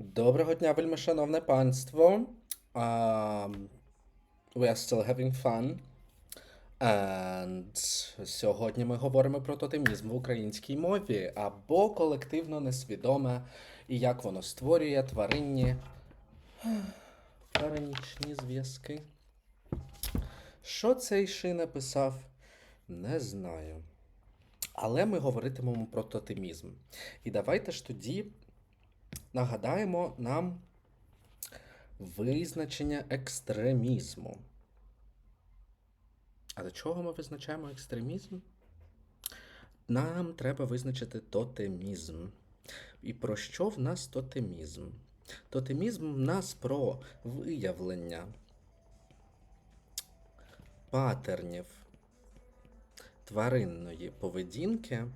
Доброго дня, вельмишановне панство. Um, we are still having fun. And сьогодні ми говоримо про тотемізм в українській мові або колективно несвідоме і як воно створює тваринні тваринічні зв'язки. Що цей ши написав? Не знаю. Але ми говоритимемо про тотемізм. І давайте ж тоді нагадаємо нам визначення екстремізму. А до чого ми визначаємо екстремізм? Нам треба визначити тотемізм. І про що в нас тотемізм? Тотемізм в нас про виявлення патернів тваринної поведінки.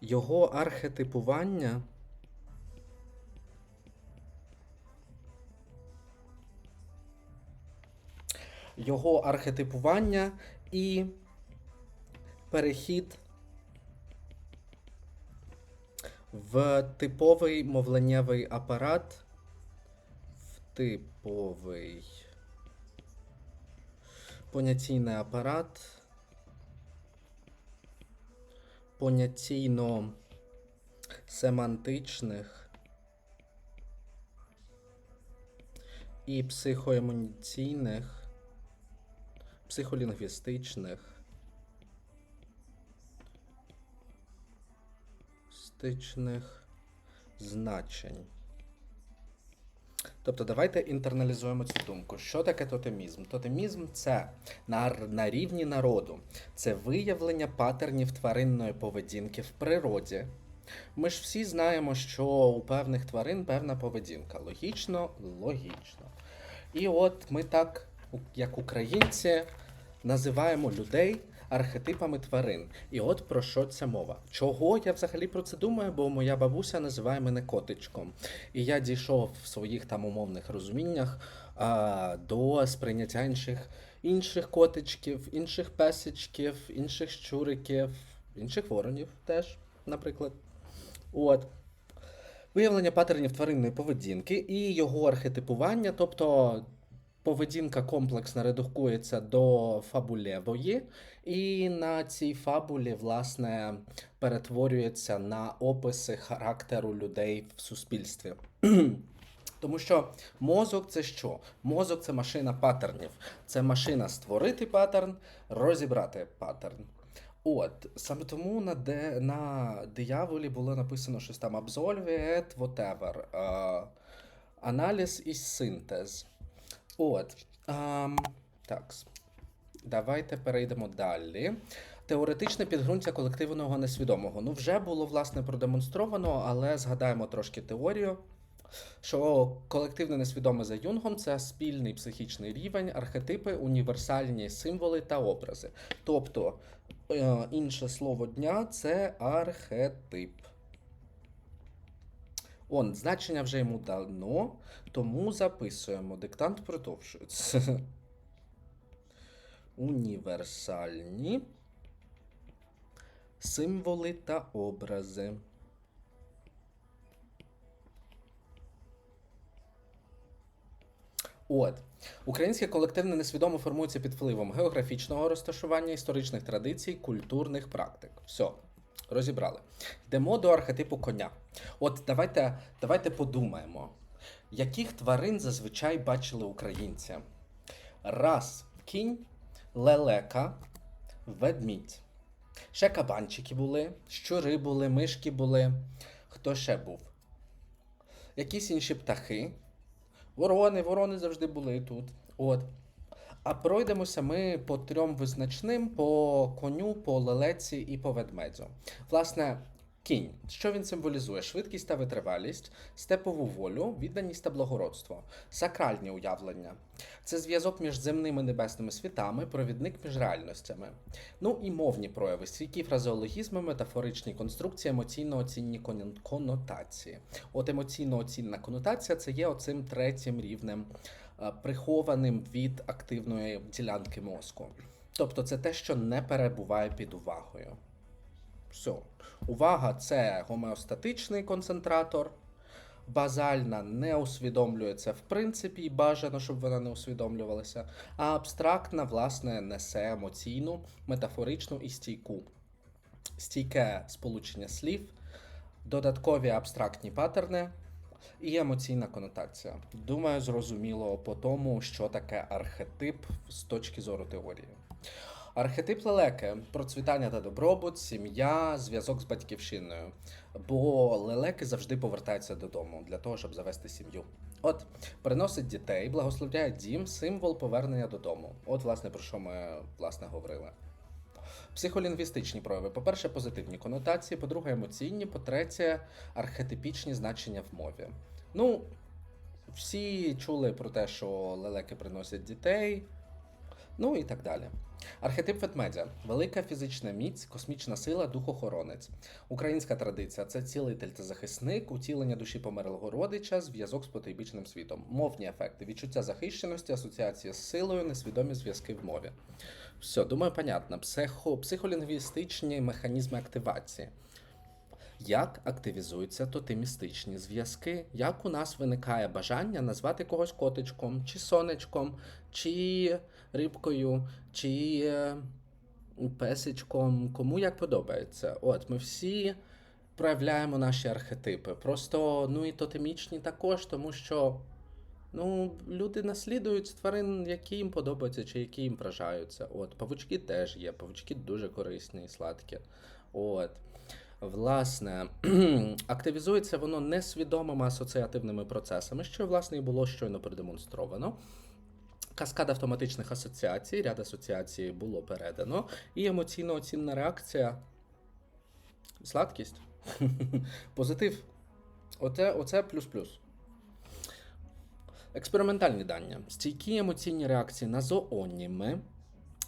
Його архетипування його архетипування і перехід в типовий мовленнєвий апарат, в типовий понятійний апарат, понятійно семантичних і психоемоційних, психолінгвістичних стичних значень. Тобто давайте інтерналізуємо цю думку. Що таке тотемізм? Тотемізм це на, на рівні народу, це виявлення патернів тваринної поведінки в природі. Ми ж всі знаємо, що у певних тварин певна поведінка. Логічно, логічно. І от ми так, як українці, називаємо людей архетипами тварин. І от про що ця мова. Чого я взагалі про це думаю? Бо моя бабуся називає мене котичком. І я дійшов в своїх там умовних розуміннях а, до сприйняття інших, інших котичків, інших песичків, інших щуриків, інших воронів теж, наприклад. От. Виявлення патернів тваринної поведінки і його архетипування, тобто поведінка комплексна редукується до фабулевої, і на цій фабулі, власне, перетворюється на описи характеру людей в суспільстві. Тому що мозок це що? Мозок це машина паттернів. Це машина створити паттерн, розібрати паттерн. От, саме тому на, де, на дияволі було написано щось там absolve whatever. Е, аналіз і синтез. От. ем, так. Давайте перейдемо далі. Теоретичне підґрунтя колективного несвідомого. Ну, вже було власне продемонстровано, але згадаємо трошки теорію. Що колективне несвідоме за Юнгом це спільний психічний рівень, архетипи, універсальні символи та образи. Тобто, е, інше слово дня це архетип. Он, значення вже йому дано, тому записуємо. Диктант продовжується. Універсальні символи та образи. От. Українське колективне несвідомо формується під впливом географічного розташування, історичних традицій, культурних практик. Все, розібрали. Йдемо до архетипу коня. От давайте, давайте подумаємо, яких тварин зазвичай бачили українці? Раз кінь, лелека, ведмідь. Ще кабанчики були, щури були, мишки були. Хто ще був? Якісь інші птахи. Ворони, ворони завжди були тут. От. А пройдемося ми по трьом визначним: по коню, по лелеці і по ведмедю. Власне, кінь. Що він символізує? Швидкість та витривалість, степову волю, відданість та благородство, сакральні уявлення. Це зв'язок між земними небесними світами, провідник між реальностями. Ну і мовні прояви, стійкі фразеологізми, метафоричні конструкції, емоційно-оцінні конотації. От емоційно-оцінна конотація це є оцим третім рівнем, прихованим від активної ділянки мозку. Тобто це те, що не перебуває під увагою. Все. Увага це гомеостатичний концентратор. Базальна не усвідомлюється в принципі, і бажано, щоб вона не усвідомлювалася. А абстрактна, власне, несе емоційну, метафоричну і стійку. Стійке сполучення слів, додаткові абстрактні паттерни і емоційна конотація. Думаю, зрозуміло по тому, що таке архетип з точки зору теорії. Архетип лелеки процвітання та добробут, сім'я, зв'язок з батьківщиною. Бо лелеки завжди повертаються додому для того, щоб завести сім'ю. От, приносить дітей, благословляє дім, символ повернення додому. От, власне, про що ми власне говорили. Психолінгвістичні прояви. По-перше, позитивні конотації, по-друге, емоційні, по-третє, архетипічні значення в мові. Ну, всі чули про те, що лелеки приносять дітей, ну і так далі. Архетип ведмедя велика фізична міць, космічна сила, духохоронець. Українська традиція це цілитель та захисник, утілення душі померлого родича, зв'язок з потойбічним світом, мовні ефекти, відчуття захищеності, асоціація з силою, несвідомі зв'язки в мові. Все, думаю, понятно. Психо, психолінгвістичні механізми активації. Як активізуються тотемістичні зв'язки? Як у нас виникає бажання назвати когось котичком, чи сонечком, чи рибкою, чи е, песичком, кому як подобається. От, ми всі проявляємо наші архетипи. Просто, ну і тотемічні також, тому що ну, люди наслідують тварин, які їм подобаються, чи які їм вражаються. От, павучки теж є, павучки дуже корисні і сладкі. От. Власне, активізується воно несвідомими асоціативними процесами, що, власне, і було щойно продемонстровано. Каскад автоматичних асоціацій, ряд асоціацій було передано, і емоційно оцінна реакція. Сладкість. Позитив. Оце, оце плюс-плюс. Експериментальні дані. Стійкі емоційні реакції на зооніми.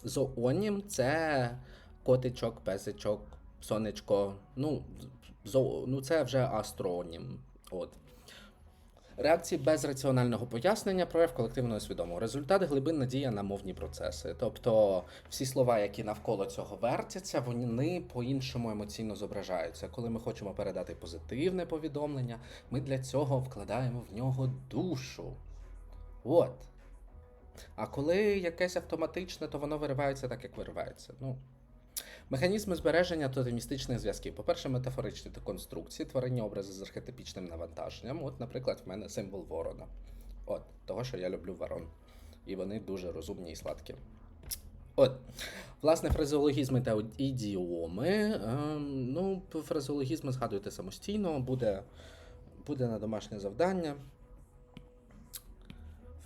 Зоонім це котичок, песичок, сонечко. Ну, зо, ну це вже астронім. От. Реакції без раціонального пояснення, прояв колективного свідомого. Результат глибинна дія на мовні процеси. Тобто всі слова, які навколо цього вертяться, вони по-іншому емоційно зображаються. Коли ми хочемо передати позитивне повідомлення, ми для цього вкладаємо в нього душу. От. А коли якесь автоматичне, то воно виривається так, як виривається. Ну, Механізми збереження тотемістичних зв'язків. По-перше, метафоричні та конструкції, творення образи з архетипічним навантаженням. От, наприклад, в мене символ ворона. От, того, що я люблю ворон. І вони дуже розумні і сладкі. От, власне, фразеологізми та ідіоми. Ем, ну, фразеологізми згадуйте самостійно, буде, буде на домашнє завдання.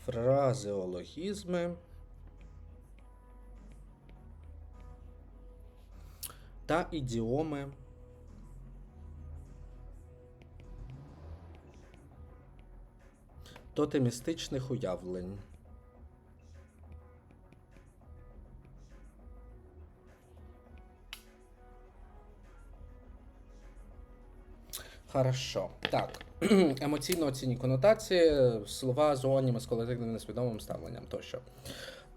Фразеологізми. Та ідіоми. Тотемістичних уявлень. Хорошо. Так. Емоційно оцінні конотації, слова з оніми з колективним несвідомим ставленням тощо.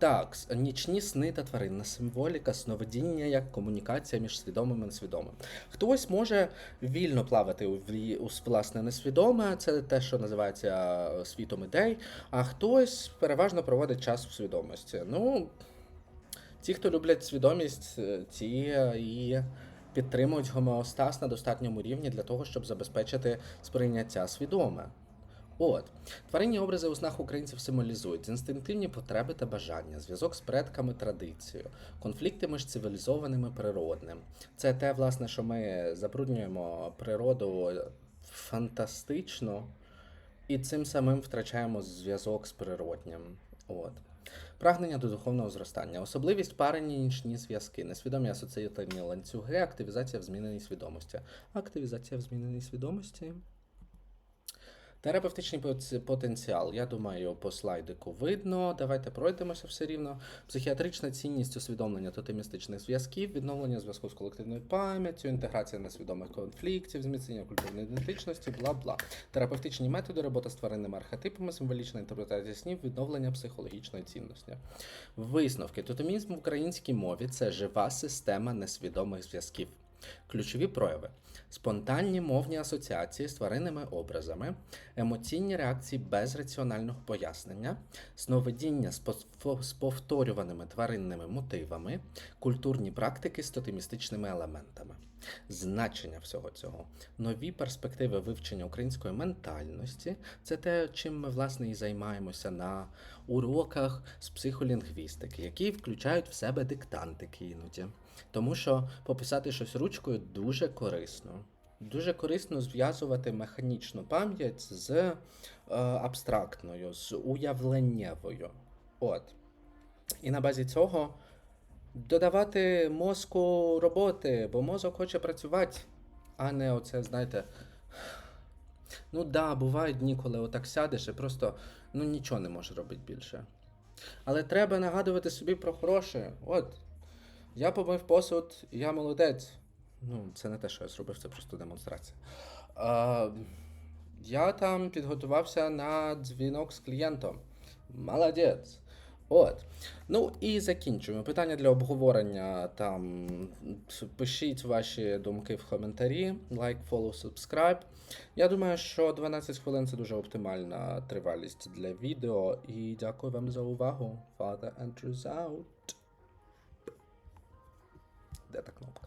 Так, нічні сни та тваринна символіка, сновидіння як комунікація між свідомим і несвідомим. Хтось може вільно плавати у, у власне несвідоме, це те, що називається е, світом ідей, а хтось переважно проводить час в свідомості. Ну, ті, хто люблять свідомість, е, ті е, і підтримують гомеостаз на достатньому рівні для того, щоб забезпечити сприйняття свідоме. От, тваринні образи у снах українців символізують інстинктивні потреби та бажання, зв'язок з предками, традицією, конфлікти між цивілізованим і природним. Це те, власне, що ми забруднюємо природу фантастично і цим самим втрачаємо зв'язок з природнім. От. Прагнення до духовного зростання, особливість парені нічні зв'язки, несвідомі асоціативні ланцюги, активізація в зміненій свідомості. Активізація в зміненій свідомості. Терапевтичний потенціал. Я думаю, по слайдику видно. Давайте пройдемося все рівно. Психіатрична цінність усвідомлення тотемістичних зв'язків, відновлення зв'язку з колективною пам'яттю, інтеграція несвідомих конфліктів, зміцнення культурної ідентичності, бла бла. Терапевтичні методи, робота з тваринними архетипами, символічна інтерпретація снів, відновлення психологічної цінності. Висновки. Тотемізм в українській мові це жива система несвідомих зв'язків. Ключові прояви: спонтанні мовні асоціації з тваринними образами, емоційні реакції без раціонального пояснення, сновидіння з повторюваними тваринними мотивами, культурні практики з тотемістичними елементами. Значення всього цього, нові перспективи вивчення української ментальності це те, чим ми власне і займаємося на уроках з психолінгвістики, які включають в себе диктантики іноді. Тому що пописати щось ручкою дуже корисно. Дуже корисно зв'язувати механічну пам'ять з е, абстрактною, з уявленнєвою. От. І на базі цього додавати мозку роботи, бо мозок хоче працювати, а не оце, знаєте. Ну да, бувають дні, коли отак сядеш і просто ну, нічого не можеш робити більше. Але треба нагадувати собі про хороше. От, я помив посуд, я молодець. Ну, це не те, що я зробив, це просто демонстрація. А, я там підготувався на дзвінок з клієнтом. Молодець. От. Ну і закінчуємо. Питання для обговорення там. Пишіть ваші думки в коментарі. Лайк, follow, субскрайб. Я думаю, що 12 хвилин це дуже оптимальна тривалість для відео. І дякую вам за увагу. Father Andrews out. Де та кнопка?